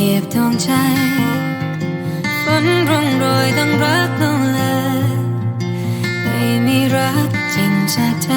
หีบดวงใจฝนร่วงโอยต้องรักลงเลยไม่มีรักจริงจากใจ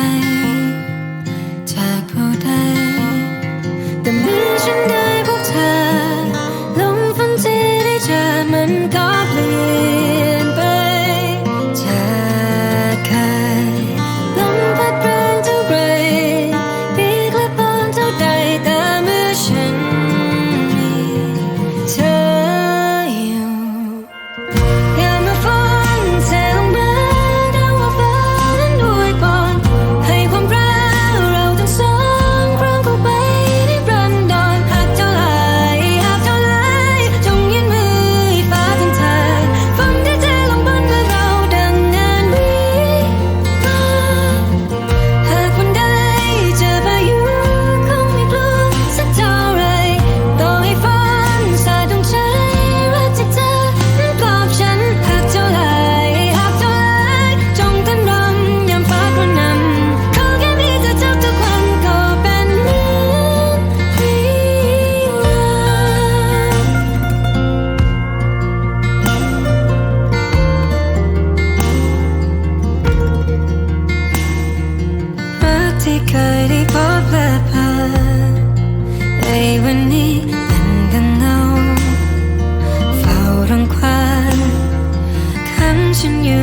ยวันนี้เป็นกันเงาเฝ้ารังควานคัฉันอยู่